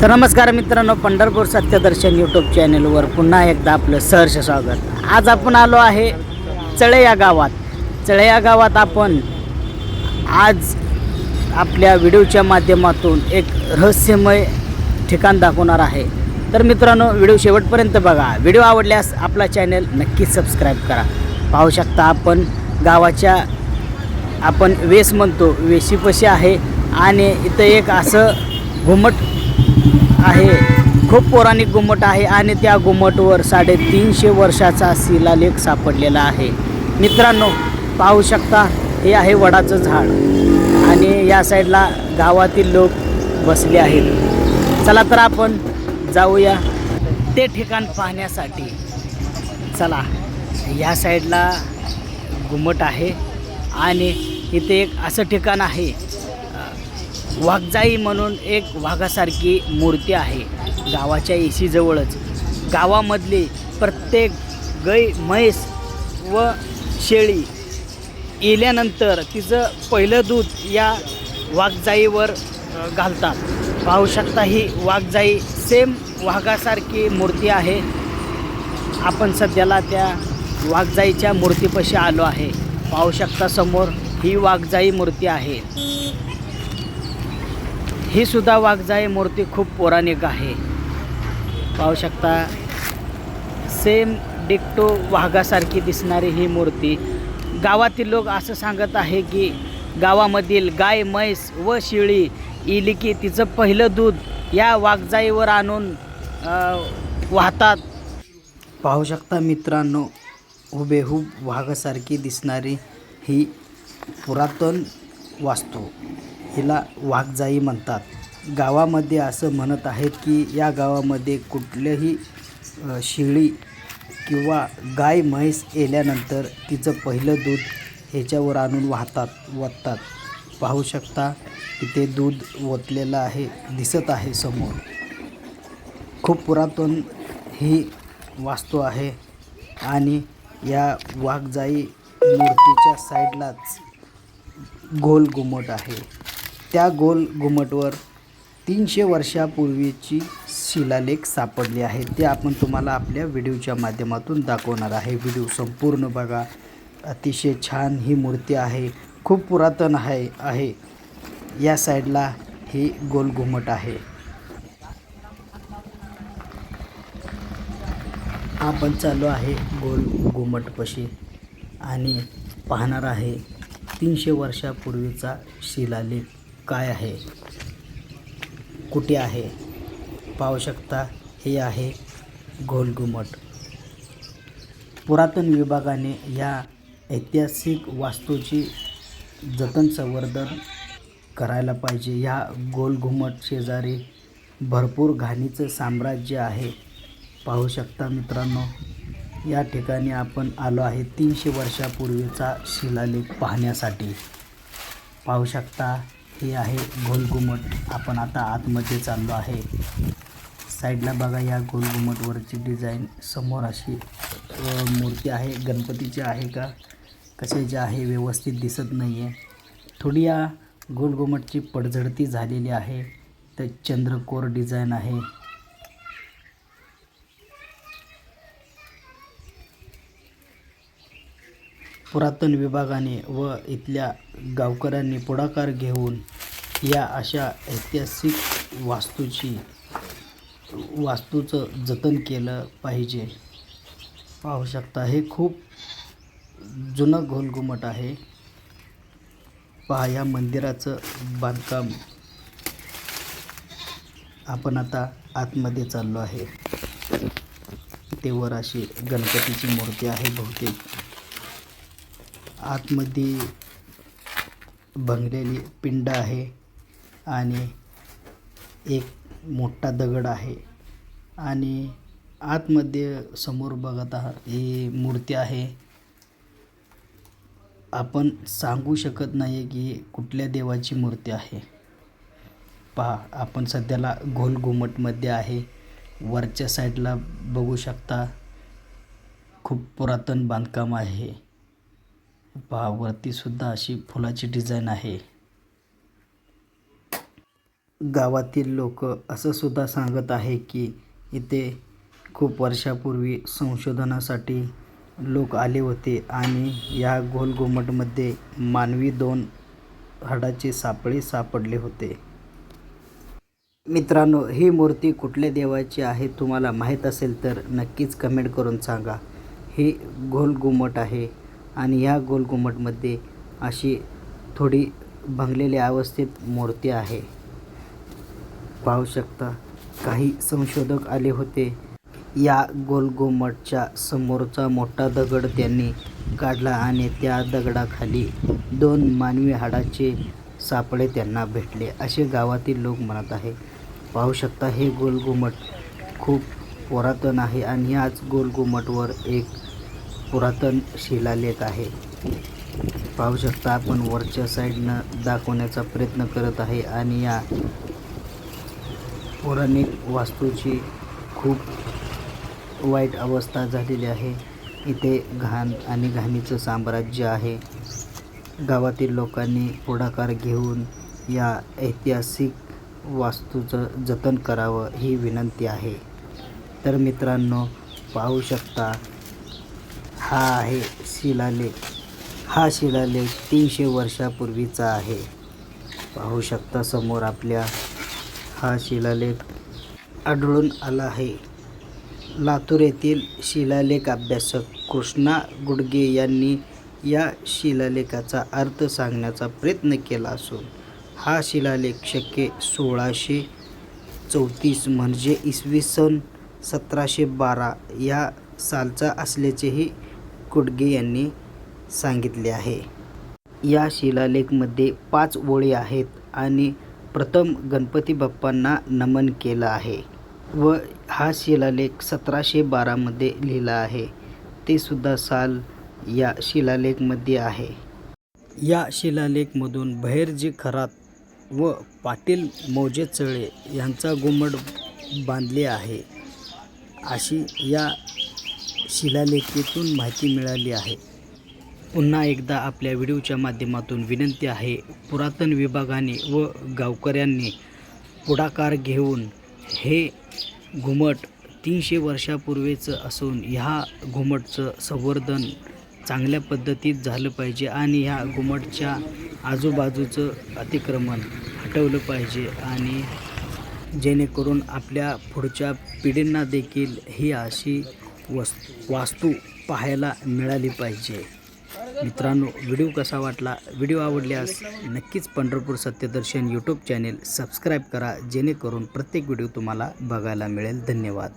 तर नमस्कार मित्रांनो पंढरपूर सत्यदर्शन यूट्यूब चॅनेलवर पुन्हा एकदा आपलं सहर्ष स्वागत. आज आपण आलो आहे चळे या गावात. चळे या गावात आपण आज आपल्या व्हिडिओच्या माध्यमातून एक रहस्यमय ठिकाण दाखवणार आहे. तर मित्रांनो व्हिडिओ शेवटपर्यंत बघा. व्हिडिओ आवडल्यास आपला चॅनल नक्कीच सबस्क्राईब करा. पाहू शकता आपण गावाच्या आपण वेस म्हणतो वेशीपशी आहे आणि इथं एक असं घुमट आहे. खूप पौराणिक घुमट आहे आणि त्या घुमटवर साडेतीनशे वर्षाचा शिलालेख सापडलेला आहे. मित्रांनो पाहू शकता हे आहे वडाचं झाड. आणि या साईडला गावातील लोक बसले आहेत. चला तर आपण जाऊया ते ठिकाण पाहण्यासाठी. चला या साईडला घुमट आहे आणि इथे एक असं ठिकाण आहे वाघजाई म्हणून एक वाघासारखी मूर्ती आहे. गावाच्या एशीजवळच गावामधली प्रत्येक गाय म्हैस व शेळी येल्यानंतर तिचं पहिलं दूध या वाघजाईवर घालतात. पाहू शकता ही वाघजाई सेम वाघासारखी मूर्ती आहे. आपण सध्याला त्या वाघजाईच्या मूर्तीपाशी आलो आहे. पाहू शकता समोर ही वाघजाई मूर्ती आहे. ही सुद्धा वाघजाई मूर्ती खूप पौराणिक आहे. पाहू शकता सेम डिक्टो वाघासारखी दिसणारी ही मूर्ती. गावातील लोक असं सांगत आहे की गावामधील गाय म्हैस व शेळी इली की तिचं पहिलं दूध या वाघजाईवर आणून वाहतात. पाहू शकता मित्रांनो हुबेहूब वाघासारखी दिसणारी ही पुरातन वास्तू हिला वाघजाई म्हणतात. गावामध्ये असं म्हणत आहेत की या गावामध्ये कुठल्याही शिळी शेळी किंवा गाय म्हैस येल्यानंतर तिचं पहिलं दूध ह्याच्यावर आणून वाहतात ओततात पाहू शकता इथे दूध ओतलेलं आहे दिसत आहे समोर. खूप पुरातन ही वास्तू आहे आणि या वाघजाई मूर्तीच्या साईडलाच गोल घुमट आहे. त्या गोल घुमटवर तीनशे वर्षापूर्वीची शिलालेख सापडली आहे. ते आपण तुम्हाला आपल्या व्हिडिओच्या माध्यमातून दाखवणार आहे. व्हिडिओ संपूर्ण बघा. अतिशय छान ही मूर्ती आहे. खूप पुरातन आहे आहे. या साईडला ही गोल घुमट आहे. आपण चालू आहे गोल घुमटपाशी आणि पाहणार आहे तीनशे वर्षापूर्वीचा शिलालेख काय आहे? कुठे आहे? पाहू शकता. हे आहे घोलघुमट. पुरातन विभागाने या ऐतिहासिक वास्तूची जतन संवर्धन करायला पाहिजे. या गोलघुमट शेजारी भरपूर घाणीचं साम्राज्य आहे. पाहू शकता मित्रांनो. या ठिकाणी आपण आलो आहे तीनशे वर्षापूर्वीचा शिलालेख पाहण्यासाठी. पाहू शकता हे आहे गोलघुमट आपण आता आतमध्ये चाललो आहे. साईडला बघा या गोलघुमटवरची डिझाईन. समोर अशी मूर्ती आहे. गणपतीची आहे का? कशाची आहे व्यवस्थित दिसत नाही आहे थोडी या गोलघुमटची पडझडती झालेली आहे. तर चंद्रकोर डिझाईन आहे. पुरातन विभागाने व इथल्या गावकऱ्यांनी पुढाकार घेऊन या अशा ऐतिहासिक वास्तूची वास्तूचं जतन केलं पाहिजे. पाहू शकता हे खूप जुनं घोलघुमट आहे. पहा या मंदिराचं बांधकाम आपण आता आतमध्ये चाललो आहे. ते वर अशी गणपतीची मूर्ती आहे बहुतेक. आतमध्ये भंगलेली पिंड आहे आणि एक मोठा दगड आहे. आणि आतमध्ये समोर बघत आहात ही मूर्ती आहे. आपण सांगू शकत नाही की ही कुठल्या देवाची मूर्ती आहे. पहा आपण सध्याला गोल घुमटमध्ये आहे. वरच्या साईडला बघू शकता खूप पुरातन बांधकाम आहे. पहा वरतीसुद्धा अशी फुलाची डिझाईन आहे. गावातील लोक असं सुद्धा सांगत आहे की इथे खूप वर्षापूर्वी संशोधनासाठी लोक आले होते आणि या गोलघुमटमध्ये मानवी दोन हाडाचे सापळे सापडले होते. मित्रांनो ही मूर्ती कुठल्या देवाची आहे तुम्हाला माहीत असेल तर नक्कीच कमेंट करून सांगा. ही गोलघुमट आहे. आणि या गोलघुमटमध्ये अशी थोडी भंगलेल्या अवस्थेत मूर्ती आहे. पाहू शकता काही संशोधक आले होते. या गोलघुमटच्या समोरचा मोठा दगड त्यांनी काढला आणि त्या दगडाखाली दोन मानवी हाडाचे सापळे त्यांना भेटले. असे गावातील लोक म्हणत आहे पाहू शकता हे गोलघुमट खूप पुरातन आहे आणि याच गोलघुमटवर एक पुरातन शिलालेख आहे. पाहू शकता आपण वरच्या साईडनं दाखवण्याचा प्रयत्न करत आहे आणि या पौराणिक वास्तूची खूप वाईट अवस्था झालेली आहे. इथे घाण आणि घाणीचं साम्राज्य आहे. गावातील लोकांनी पुढाकार घेऊन या ऐतिहासिक वास्तूचं जतन करावं ही विनंती आहे. तर मित्रांनो पाहू शकता हा आहे शिलालेख. हा शिलालेख तीनशे वर्षापूर्वीचा आहे. पाहू शकता समोर आपल्या हा शिलालेख आढळून आला आहे. लातूर येथील शिलालेख अभ्यासक कृष्णा गुडगे यांनी या शिलालेखाचा अर्थ सांगण्याचा प्रयत्न केला असून हा शिलालेख शक्य सोळाशे चौतीस म्हणजे इसवी सन सतराशे बारा या सालचा असल्याचेही कुटगे यांनी सांगितले आहे. या शिलालेखमध्ये पाच ओळी आहेत आणि प्रथम गणपती बाप्पांना नमन केलं आहे व हा शिलालेख सतराशे बारामध्ये लिहिला आहे. ते सुद्धा साल या शिलालेखमध्ये आहे. या शिलालेखमधून बहिरजी खरात व पाटील मौजे चळे यांचा घुमट बांधले आहे. अशी या शिलालेखातून माहिती मिळाली आहे. पुन्हा एकदा आपल्या व्हिडिओच्या माध्यमातून विनंती आहे पुरातन विभागाने व गावकऱ्यांनी पुढाकार घेऊन हे घुमट तीनशे वर्षापूर्वीचं असून ह्या घुमटचं संवर्धन चांगल्या पद्धतीत झालं पाहिजे आणि ह्या घुमटच्या आजूबाजूचं अतिक्रमण हटवलं पाहिजे आणि जेणेकरून आपल्या पुढच्या पिढींना देखील ही अशी वस वास्तू पाहायला मिळाली पाहिजे. मित्रांनो व्हिडिओ कसा वाटला? व्हिडिओ आवडल्यास नक्कीच Pandharpur Satyadarshan YouTube channel subscribe करा जेणेकरून प्रत्येक व्हिडिओ तुम्हाला बघायला मिळेल. धन्यवाद.